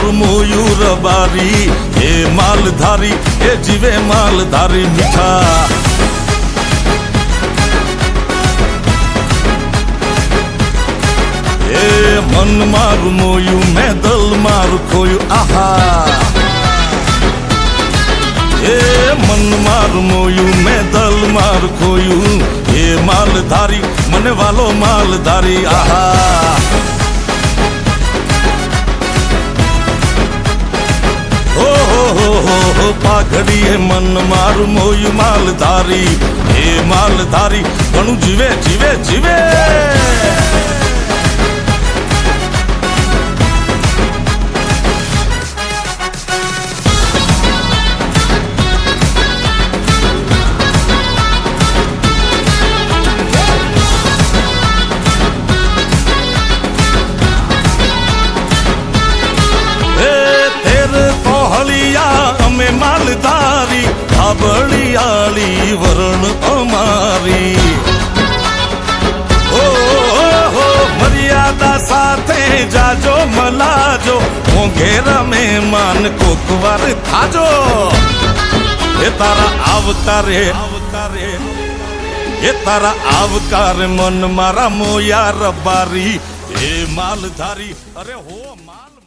મારું મોયુર બારી એ માલધારી, એ જીવે માલધારી મીઠા. એ મન મારું મોયું, મેં દલ મારું ખોયું, આહા. એ મન મારું મોયું, મેં દલ મારું ખોયું, એ માલધારી, મને વાલો માલધારી, આહા. હો હો હો હો પાઘડી એ મન મારું મોયું માલધારી એ માલધારી ઘણું જીવે જીવે જીવે. અમારી ઓ મર્યાદા સાથે જાજો, મલાજો. મોઘેર મહેમાન કોકવાર થાજો. એ તારા આવકારે આવકારે એ તારા આવકાર મન મારા મોયા રબારી. એ માલધારી. અરે હો, માલ.